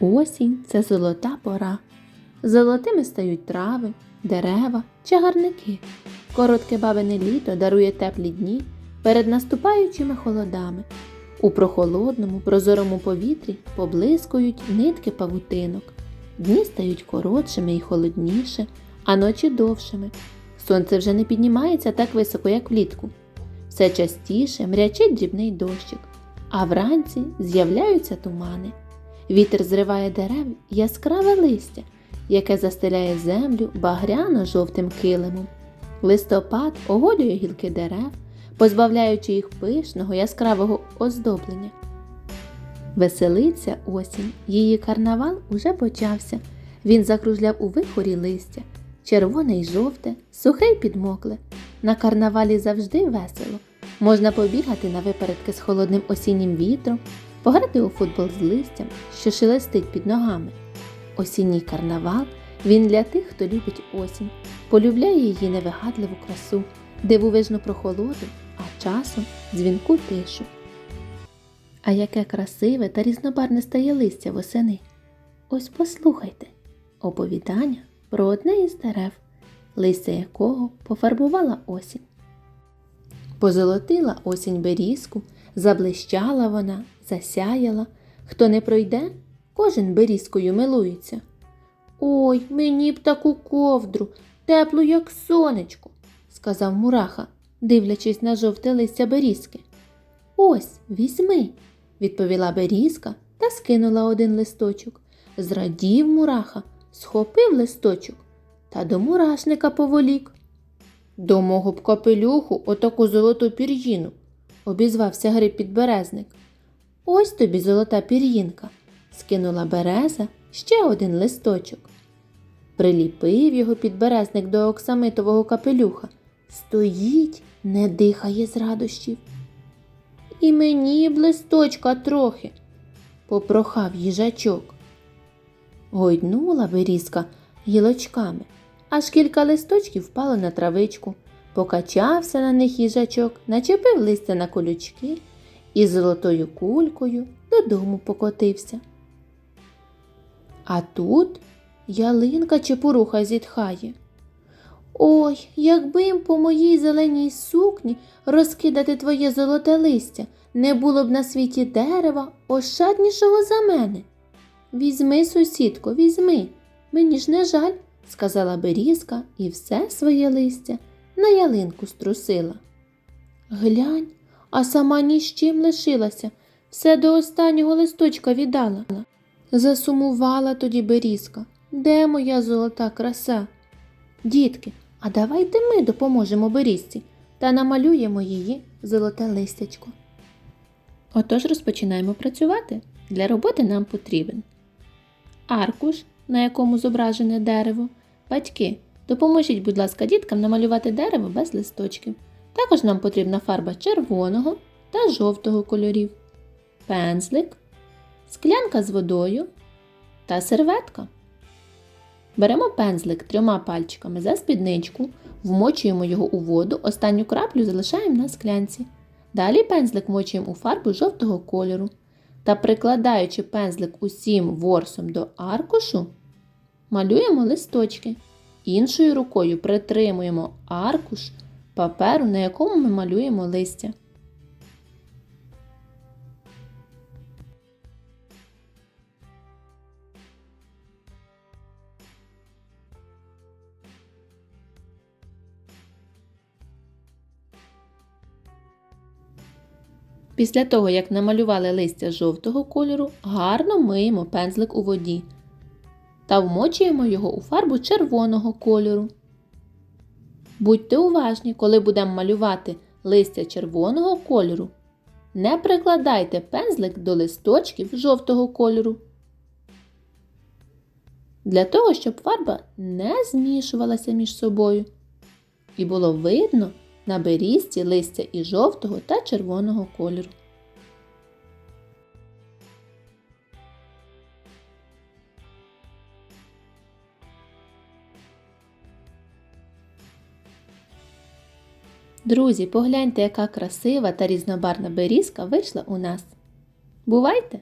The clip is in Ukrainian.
Осінь це золота пора. Золотими стають трави, дерева, чагарники. Коротке бабине літо дарує теплі дні перед наступаючими холодами. У прохолодному, прозорому повітрі поблискують нитки павутинок. Дні стають коротшими і холодніше, а ночі довшими. Сонце вже не піднімається так високо, як влітку. Все частіше мрячить дрібний дощик, а вранці з'являються тумани. Вітер зриває дерев яскраве листя, яке застеляє землю багряно-жовтим килимом. Листопад оголює гілки дерев, позбавляючи їх пишного яскравого оздоблення. Веселиться осінь, її карнавал уже почався. Він закружляв у вихорі листя, червоне й жовте, сухе й підмокле. На карнавалі завжди весело. Можна побігати на випередки з холодним осіннім вітром, пограти у футбол з листям, що шелестить під ногами. Осінній карнавал він для тих, хто любить осінь, полюбляє її невигадливу красу, дивовижну прохолоду, а часом дзвінку тишу. А яке красиве та різнобарне стає листя восени. Ось послухайте оповідання про одне із дерев, листя якого пофарбувала осінь. Позолотила осінь берізку, заблищала вона, засяяла. Хто не пройде, кожен берізкою милується. Ой, мені б таку ковдру, теплу, як сонечко, сказав мураха, дивлячись на жовте листя берізки. Ось, візьми, відповіла берізка та скинула один листочок. Зрадів мураха, схопив листочок та до мурашника поволік. До мого б капелюху отаку золоту пір'їну, обізвався гриб підберезник. Ось тобі золота пір'їнка, скинула береза ще один листочок. Приліпив його підберезник до оксамитового капелюха. Стоїть, не дихає з радощів. І мені б листочка трохи, попрохав їжачок. Гойднула берізка гілочками, аж кілька листочків впало на травичку, покачався на них їжачок, начепив листя на колючки і золотою кулькою додому покотився. А тут ялинка чепуруха зітхає. Ой, якби їм по моїй зеленій сукні розкидати твоє золоте листя, не було б на світі дерева ощаднішого за мене. Візьми, сусідко, візьми, мені ж не жаль, сказала берізка і все своє листя на ялинку струсила. Глянь, а сама ні з чим лишилася, все до останнього листочка віддала. Засумувала тоді берізка. Де моя золота краса? Дітки, а давайте ми допоможемо берізці та намалюємо її золоте листячко. Отож розпочинаємо працювати. Для роботи нам потрібен аркуш, на якому зображене дерево. Батьки, допоможіть, будь ласка, діткам намалювати дерево без листочків. Також нам потрібна фарба червоного та жовтого кольорів, пензлик, склянка з водою та серветка. Беремо пензлик трьома пальчиками за спідничку, вмочуємо його у воду, останню краплю залишаємо на склянці. Далі пензлик вмочуємо у фарбу жовтого кольору та, прикладаючи пензлик усім ворсом до аркушу, малюємо листочки. Іншою рукою притримуємо аркуш паперу, на якому ми малюємо листя. Після того, як намалювали листя жовтого кольору, гарно миємо пензлик у воді та вмочуємо його у фарбу червоного кольору. Будьте уважні, коли будемо малювати листя червоного кольору. Не прикладайте пензлик до листочків жовтого кольору. Для того, щоб фарба не змішувалася між собою. І було видно на берізці листя і жовтого та червоного кольору. Друзі, погляньте, яка красива та різнобарна берізка вийшла у нас. Бувайте!